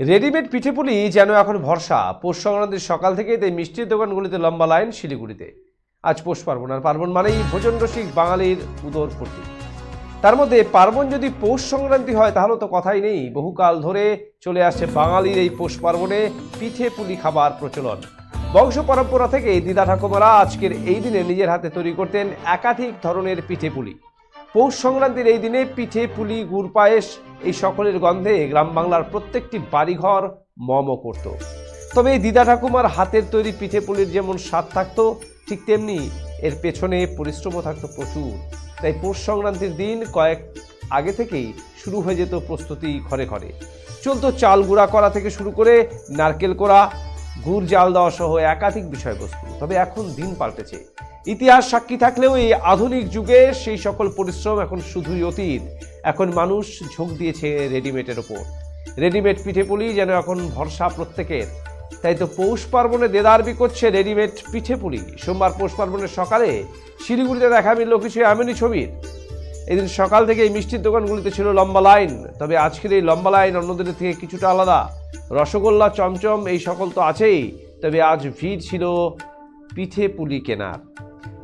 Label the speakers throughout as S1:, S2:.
S1: Readymade পিঠেপুলি যেন এখন ভরসা। পৌষ সংক্রান্তির সকাল থেকেই তাই মিষ্টির দোকানগুলিতে লম্বা লাইন, শিলিগুড়িতে। আজ পৌষ পার্বণ, আর পার্বণ মানেই ভোজন রসিক বাঙালির উদর ফুর্তি তার মধ্যে পার্বণ যদি পৌষ সংক্রান্তি হয়, তাহলে তো কথাই নেই। বহুকাল ধরে চলে আসছে বাঙালির এই পৌষ পার্বণে পিঠে পুলি খাবার প্রচলন। বংশ পরম্পরা থেকে দিদা ঠাকুমারা আজকের এই দিনে নিজের হাতে তৈরি করতেন একাধিক ধরনের পিঠে পুলি পৌষ সংক্রান্তির এই দিনে পিঠে, পুলি, গুড়, পায়েস, এই সকলের গন্ধে গ্রাম বাংলার প্রত্যেকটি বাড়িঘর মম করত তবে এই দিদা ঠাকুমার হাতের তৈরি পিঠে, পুলির যেমন স্বাদ থাকতো, ঠিক তেমনি এর পেছনে পরিশ্রমও থাকতো প্রচুর। তাই পৌষ সংক্রান্তির দিন কয়েক আগে থেকেই শুরু হয়ে যেত প্রস্তুতি ঘরে ঘরে। চলতো চাল গুঁড়া করা থেকে শুরু করে নারকেল করা গুড়, জাল দেওয়া সহ একাধিক বিষয়বস্তু। তবে এখন দিন পাল্টেছে। ইতিহাস সাক্ষী থাকলেও এই আধুনিক যুগে সেই সকল পরিশ্রম এখন শুধুই অতীত। এখন মানুষ ঝোঁক দিয়েছে রেডিমেডের ওপর। রেডিমেড পিঠেপুলি যেন এখন ভরসা প্রত্যেকের। তাই তো পৌষ পার্বণে দেদারবি করছে রেডিমেড পিঠেপুলি। সোমবার পৌষ পার্বণের সকালে শিলিগুড়িতে দেখা মিলল কিছু এমনই ছবির। এদিন সকাল থেকে এই মিষ্টির দোকানগুলিতে ছিল লম্বা লাইন। তবে আজকের এই লম্বা লাইন অন্য দিনের থেকে কিছুটা আলাদা। রসগোল্লা, চমচম, এই সকল তো আছেই। তবে আজ ভিড় ছিল পিঠে পুলি কেনার।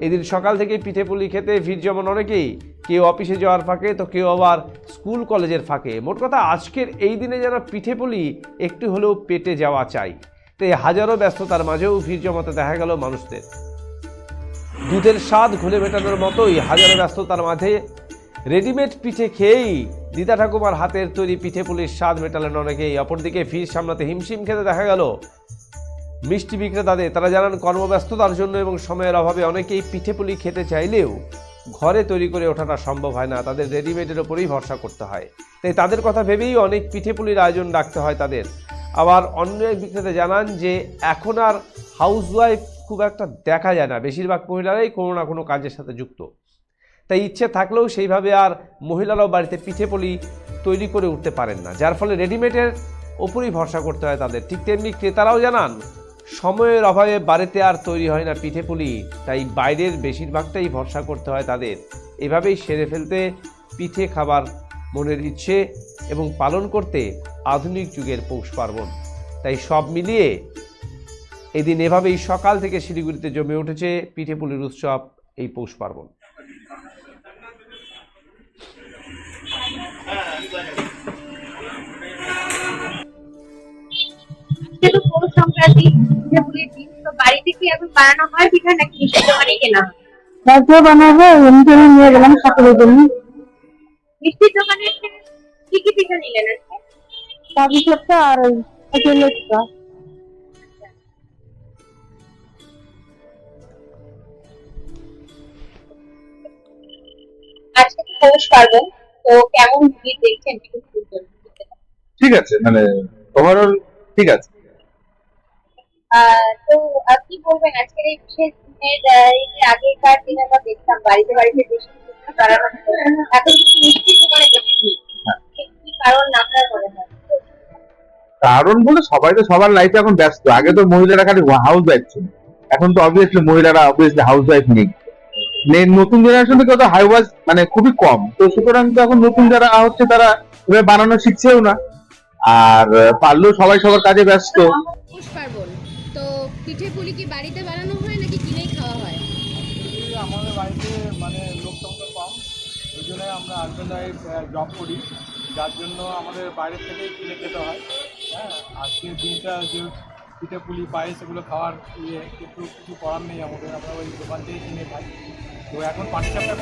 S1: এদিন সকাল থেকে পিঠে পুলি খেতে ভিড় যেমন অনেকেই। কেউ অফিসে যাওয়ার ফাঁকে, তো কেউ আবার স্কুল কলেজের ফাঁকে। মোট কথা, আজকের এই দিনে যেন পিঠে পুলি একটু হলেও পেটে যাওয়া চাই। তাই হাজারো ব্যস্ততার মাঝেও ভিড় জমাতে দেখা গেল মানুষদের। দুধের স্বাদ ঘুলে মেটানোর মতোই হাজারো ব্যস্ততার মাঝে রেডিমেড পিঠে খেয়েই দিদা ঠাকুমার হাতের তৈরি পিঠে পুলির স্বাদ মেটালেন অনেকেই। অপরদিকে ভিড় সামলাতে হিমশিম খেতে দেখা গেল মিষ্টি বিক্রেতাদের, তারা জানান, কর্মব্যস্ততার জন্য এবং সময়ের অভাবে অনেকেই পিঠে পুলি খেতে চাইলেও ঘরে তৈরি করে ওঠাটা সম্ভব হয় না। তাদের রেডিমেডের ওপরেই ভরসা করতে হয়। তাই তাদের কথা ভেবেই অনেক পিঠে পুলির আয়োজন রাখতে হয় তাদের। আবার অন্য এক বিক্রেতা জানান যে, এখন আর হাউসওয়াইফ খুব একটা দেখা যায় না। বেশিরভাগ মহিলারাই কোনো না কোনো কাজের সাথে যুক্ত। তাই ইচ্ছে থাকলেও সেইভাবে আর মহিলারাও বাড়িতে পিঠে পুলি তৈরি করে উঠতে পারেন না, যার ফলে রেডিমেডের ওপরই ভরসা করতে হয় তাদের। ঠিক তেমনি ক্রেতারাও জানান সময়ের অভাবে বাড়িতে আর তৈরি হয় না পিঠে পুলি, তাই বাইরের বেশিরভাগটাই ভরসা করতে হয় তাদের। এভাবেই সেরে ফেলতে পিঠে খাবার মনের ইচ্ছে এবং পালন করতে আধুনিক যুগের পৌষ পার্বণ। তাই সব মিলিয়ে এদিন এভাবেই সকাল থেকে শিলিগুড়িতে জমে উঠেছে পিঠে পুলির উৎসব এই পৌষ পার্বণ।
S2: সংক্রান্তি পিঠে দিন তো বাড়িতে কি এখন বানানো হয় পিঠা নাকি মিষ্টির দোকানে কেনা হয়?
S3: রাত্রে বানাবো এমনি আমি নিয়ে গেলাম সকালের জন্য।
S2: মিষ্টির দোকানে কি কি পিঠা নিলেন আজকে
S3: কাজু একটা আর ওই একটা
S2: আজকে তো পৌষ পার্বণ তো কেমন ভিড় দেখছেন? একটু
S4: ঠিক আছে মানে ওভারঅল ঠিক আছে।
S2: তো আপনি বলবেন আজকের এই বিশেষ দিনের আগেকার দিনে আমরা দেখতাম বাড়িতে বাড়িতে বেশি। এখন দোকানে কি কারণ আপনার মনে হয়?
S4: কারণ বলে সবাই তো সবার লাইফে এখন ব্যস্ত। আগে তো মহিলারা খালি হাউস ওয়াইফ ছিল। এখন তো অবভিয়াসলি মহিলারা অবভিয়াসলি হাউস ওয়াইফ নেই নতুন জেনারেশন থেকে তো হাই ওয়াজ মানে খুবই কম। তো সুতরাং তো এখন নতুন যারা হচ্ছে তারা বানানো শিখছেও না। আর পারলেও সবাই সবার কাজে ব্যস্ত।
S5: পিঠে পুলি কি বাড়িতে বানানো হয় নাকি কিনেই খাওয়া হয়?
S6: আমাদের বাড়িতে মানে লোক সংখ্যা কম। ওই জন্য আমরা ওয়াইফ জব করি। যার জন্য আমাদের বাইরের থেকেই কিনে খেতে হয়। হ্যাঁ আজকের দিনটা যে পিঠে পুলি, পায়েস এগুলো খাওয়ার ইয়ে কিন্তু কিছু করার নেই আমাদের। আমরা ওই দোকান থেকেই কিনে খাই। তো এখন পাটিসাপটা